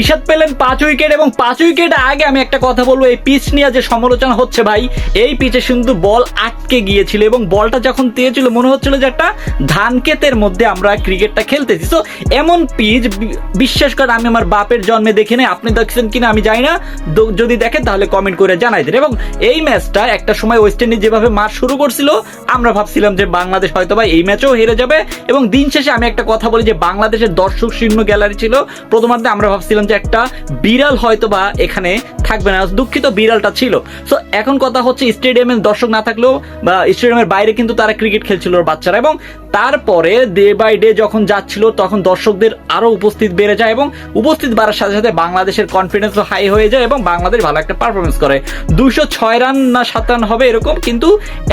ঋষাদ পেলেন পাঁচ উইকেট এবং পাঁচ উইকেট আগে আমি একটা কথা বলব, এই পিচ নিয়ে যে সমালোচনা হচ্ছে ভাই, এই পিচে কিন্তু বল আটকে গিয়েছিল এবং বলটা যখন দিয়েছিল, মনে হচ্ছিল যে একটা ধান ক্ষেতের মধ্যে আমরা ক্রিকেটটা খেলতেছি। তো এমন পিচ বিশ্বাস করে, আমি আমার বাপের জন্মে দেখি নাই, আপনি দেখছেন কিনা আমি জানি না যদি দেখেন তাহলে কমেন্ট করে জানাই দেন। এবং এই ম্যাচটা একটা সময় ওয়েস্ট ইন্ডিজ যেভাবে মার শুরু করছিল, আমরা ভাবছিলাম যে বাংলাদেশ হয়তো বা এই ম্যাচেও হেরে যাবে। এবং দিন শেষে আমি একটা কথা বলি যে বাংলাদেশের দর্শক শূন্য গ্যালারি ছিল, প্রথমার্ধে আমরা ভাবছিলাম যে একটা বিড়াল হয়তো বা এখানে থাকবে না। দুঃখিত বিড়ালটা ছিল। সো এখন কথা হচ্ছে স্টেডিয়ামে দর্শক না থাকলেও বা স্টেডিয়ামের বাইরে কিন্তু তারা ক্রিকেট খেলছিল বাচ্চারা এবং তারপরে ডে বাই ডে যখন যাচ্ছিল তখন দর্শকদের আরও উপস্থিত বেড়ে যায় এবং উপস্থিত বাড়ার সাথে সাথে বাংলাদেশের কনফিডেন্সও হাই হয়ে যায় এবং বাংলাদেশ ভালো একটা পারফরমেন্স করে। দুশো ছয় রান না সাত রান হবে এরকম, কিন্তু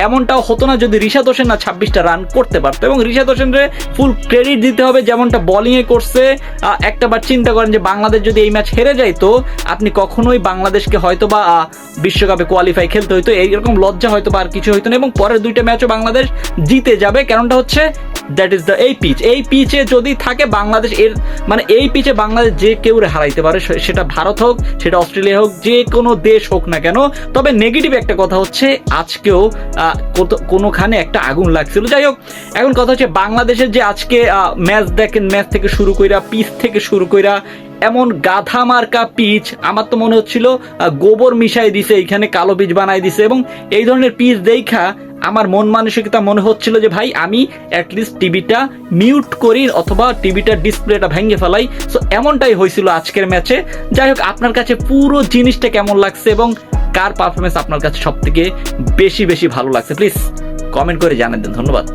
এমনটাও হতো না যদি ঋষাদ হোসেন না ছাব্বিশটা রান করতে পারতো এবং ঋষাদ হোসেনরে ফুল ক্রেডিট দিতে হবে যেমনটা বোলিংয়ে করছে। একটা বার চিন্তা করেন যে বাংলাদেশ যদি এই ম্যাচ হেরে যায়, তো আপনি কখনোই বাংলাদেশকে হয়তো বা বিশ্বকাপে কোয়ালিফাই খেলতে হইতো। এইরকম লজ্জা হয়তো বা আর কিছু হইতো না। এবং পরের দুইটা ম্যাচও বাংলাদেশ জিতে যাবে। কারণটা হচ্ছে দ্যাট ইজ দ্য এই পিচ এই পিচে যদি থাকে, বাংলাদেশ এর মানে এই পিচে বাংলাদেশ যে কেউ হারাইতে পারে সেটা ভারত হোক, সেটা অস্ট্রেলিয়া হোক, যে কোনো দেশ হোক না কেন। তবে নেগেটিভ একটা কথা হচ্ছে, আজকেও কোনোখানে একটা আগুন লাগছিল। যাই হোক, এখন কথা হচ্ছে, বাংলাদেশের যে আজকে ম্যাচ দেখেন ম্যাচ থেকে শুরু কইরা পিচ থেকে শুরু কইরা এমন গাধা মার্কা পিচ, আমার তো মনে হচ্ছিল গোবর মিশাই দিছে, এইখানে কালো পিচ বানাই দিছে, এবং এই ধরনের পিচ দেখা আমার মন মানসিকতা মনে হচ্ছিল যে, ভাই, আমি অ্যাটলিস্ট টিভিটা মিউট করি অথবা টিভিটার ডিসপ্লেটা ভেঙে ফেলাই। সো এমনটাই হয়েছিল আজকের ম্যাচে যাই হোক, আপনার কাছে পুরো জিনিসটা কেমন লাগছে এবং কার পারফরমেন্স আপনার কাছে সব থেকে বেশি বেশি ভালো লাগছে? প্লিজ কমেন্ট করে জানান দেন ধন্যবাদ।